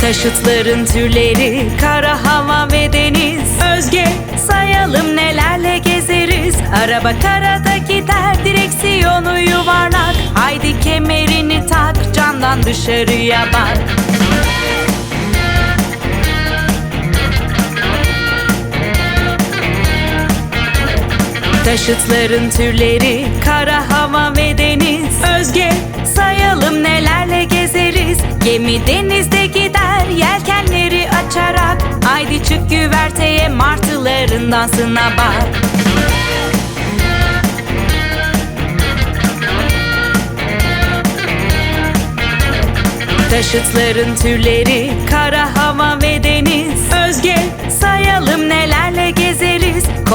Taşıtların türleri, kara hava ve deniz. Özge sayalım nelerle gezeriz. Araba karada gider, direksiyonu yuvarlak. Haydi kemerini tak, camdan dışarıya bak. Taşıtların türleri kara hava ve deniz. Özge sayalım nelerle gezeriz. Gemi denizde gider yelkenleri açarak. Haydi çık güverteye martıların dansına bak. Taşıtların türleri kara